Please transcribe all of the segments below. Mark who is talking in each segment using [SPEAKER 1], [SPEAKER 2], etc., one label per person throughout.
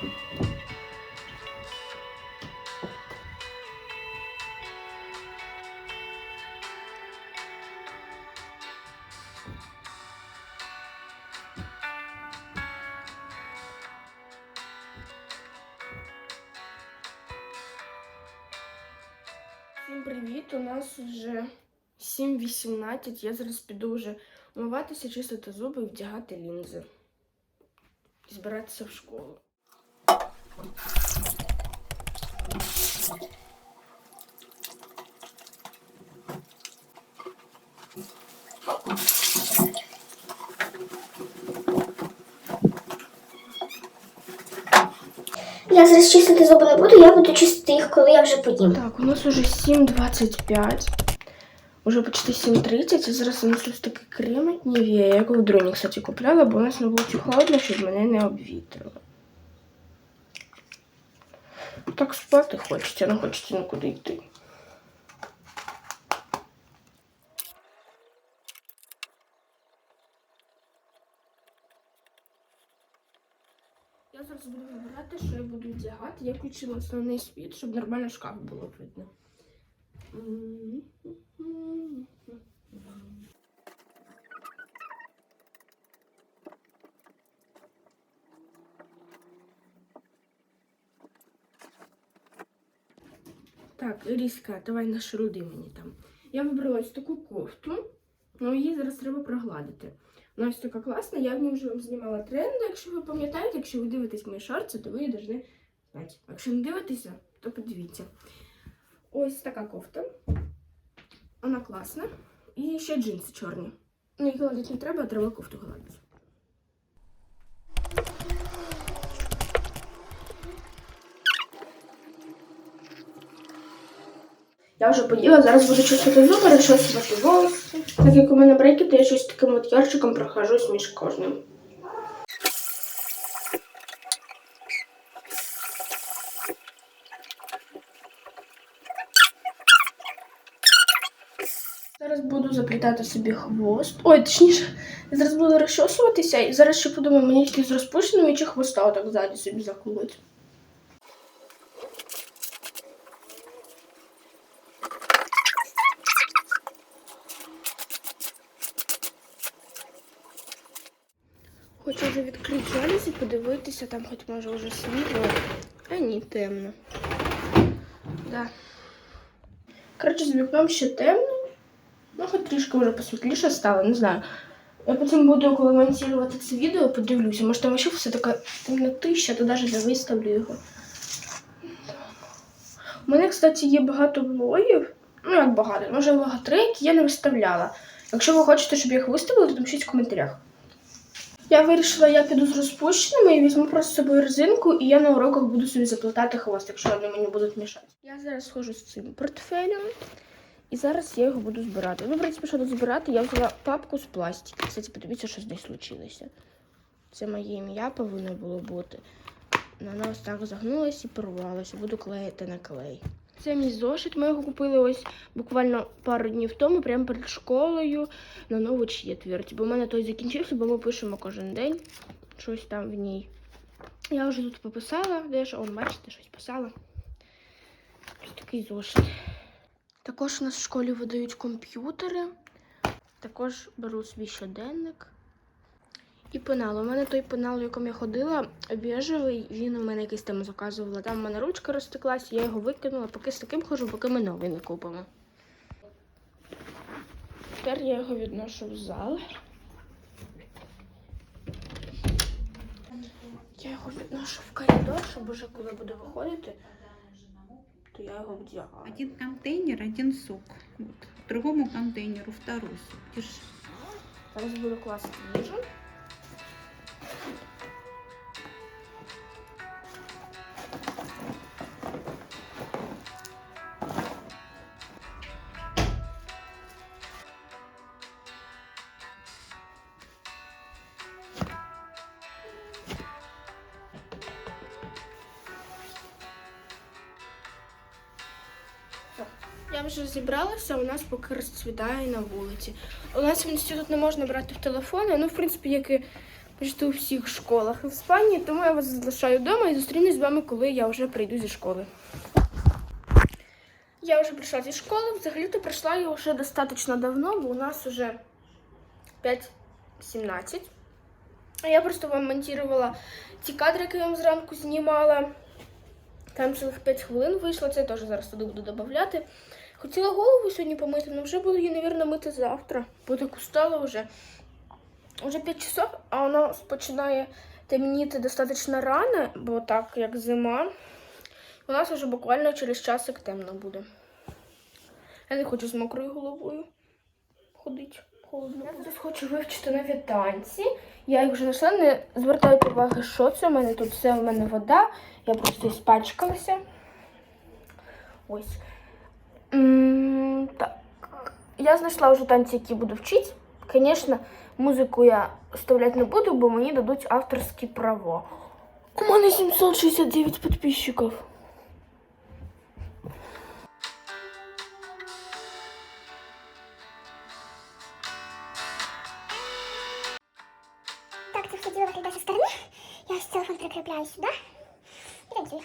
[SPEAKER 1] Всім привіт! У нас вже 7.18. Я зараз піду вже умиватися, чистити зуби і вдягати лінзи. І збиратися в школу.
[SPEAKER 2] Я зараз чистити зуби не буду, я буду чистити їх, коли я вже поїм.
[SPEAKER 1] Так, у нас уже 7.25. Уже почти 7.30. Я зараз нанесу такий крем від Nivea. Я його в дроні, кстати, купляла, бо у нас не було холодно, щоб мене не обвітрило. Так спати хочеться, не хочеться нікуди йти. Я зараз буду вибирати, що я буду вдягати. Я включила основний світ, щоб нормально шкаф було видно. Так, Іріска, давай нашруди мені там. Я вибрала ось таку кофту, ну її зараз треба прогладити. Вона ось така класна, я в ній вже вам знімала тренди, якщо ви пам'ятаєте, якщо ви дивитесь мої шорти, то ви її повинні знати. Якщо не дивитеся, то подивіться. Ось така кофта. Вона класна. І ще джинси чорні. Ну, їх гладити не треба, а треба кофту гладити. Я вже поїла, зараз буду чистити зуби, розчесувати волоси. Так як у мене брейки, то я щось таким от ярчиком прохожусь між кожним. Зараз буду заплітати собі хвост. Ой, точніше, я зараз буду розчосуватися і зараз ще подумаю, мені тільки з розпущеними чи хвоста отак ззаді собі заколоть. Хочу вже відкрити подивитися, там хоч може вже світло. А ні, темно. Да. Коротше, з вікном ще темно. Ну, хоч трішки вже посвітліше стало, не знаю. Я потім буду, коли монтувати це відео, подивлюся. Може там ще все така темнотища, то навіть не виставлю його. У мене, кстати, є багато влогів. Ну, як багато, може влога три, які я не виставляла. Якщо ви хочете, щоб я їх виставила, то напишіть в коментарях. Я вирішила, я піду з розпущеними і візьму просто з собою резинку, і я на уроках буду собі заплетати хвост, якщо вони мені будуть мішати. Я зараз схожу з цим портфелем, і зараз я його буду збирати. Ну, в принципі, що тут збирати, я взяла папку з пластику. Кстати, подивіться, що здесь случилося. Це моє ім'я повинно було бути. Вона ось так загнулася і порвалася. Буду клеїти на клей. Це мій зошит. Ми його купили ось буквально пару днів тому, прямо перед школою на нову четверть. Бо в мене той закінчився, бо ми пишемо кожен день щось там в ній. Я вже тут пописала, дещо, он, бачите, щось писала. Ось такий зошит. Також у нас в школі видають комп'ютери. Також беру свій щоденник. І пенал. У мене той пенал, в якому я ходила, біжевий, він у мене якийсь там заказувала. Там у мене ручка розтеклась, я його викинула, поки з таким хожу, поки ми новий не купимо. Тепер я його відношу в зал. Я його відношу в коридор, щоб уже коли буду виходити, то я його вдягаю.
[SPEAKER 3] Один контейнер, один сок. Вот. Другому контейнеру второй сок. Держи.
[SPEAKER 1] Зараз буду класти їжу. Я вже зібралася, у нас поки розцвітає на вулиці. У нас в інститут не можна брати в телефони, ну, в принципі, як і почти у всіх школах в Іспанії, тому я вас залишаю вдома і зустрінусь з вами, коли я вже прийду зі школи. Я вже прийшла зі школи. Взагалі-то прийшла я вже достатньо давно, бо у нас вже 5.17. А я просто вам монтувала ті кадри, які я вам зранку знімала. Там цілих 5 хвилин вийшло, це я теж зараз туди буду додавати. Хотіла голову сьогодні помити, але вже буду її, мабуть, мити завтра. Бо так устала вже. Уже 5 часов, а воно починає темніти достатньо рано, бо так як зима. У нас вже буквально через часик темно буде. Я не хочу з мокрою головою ходити. Холодно. Я зараз хочу вивчити нові танці. Я їх вже знайшла, не звертайте уваги, що це. У мене тут все, у мене вода. Я просто спачкалася. Ось. М, Так. Я знайшла вже танці, які буду вчити. Звісно, музику я вставляти не буду, бо мені дадуть авторські права. У мене 769 підписчиків.
[SPEAKER 2] Так, це все діло виглядає зі сторони. Я ось телефон прикріпляю сюди. І танцюю.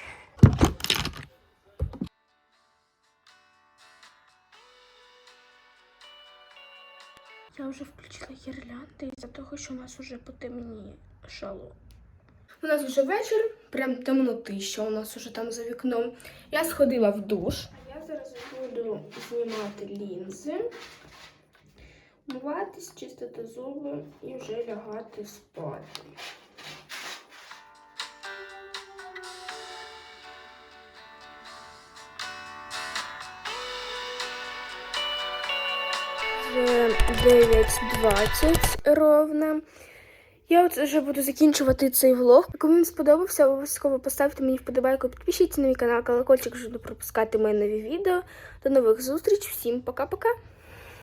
[SPEAKER 1] Я вже включила гірлянди із-за того, що у нас вже потемнішало. У нас вже вечір, прям темноти, що у нас вже там за вікном. Я сходила в душ. А я зараз буду знімати лінзи, миватись, чистити зуби і вже лягати спати. 9.20 ровно. Я от вже буду закінчувати цей влог. Кому він сподобався, обов'язково поставте мені вподобайку, підпишіться на мій канал, колокольчик, щоб не пропускати мої нові відео. До нових зустріч, всім пока-пока!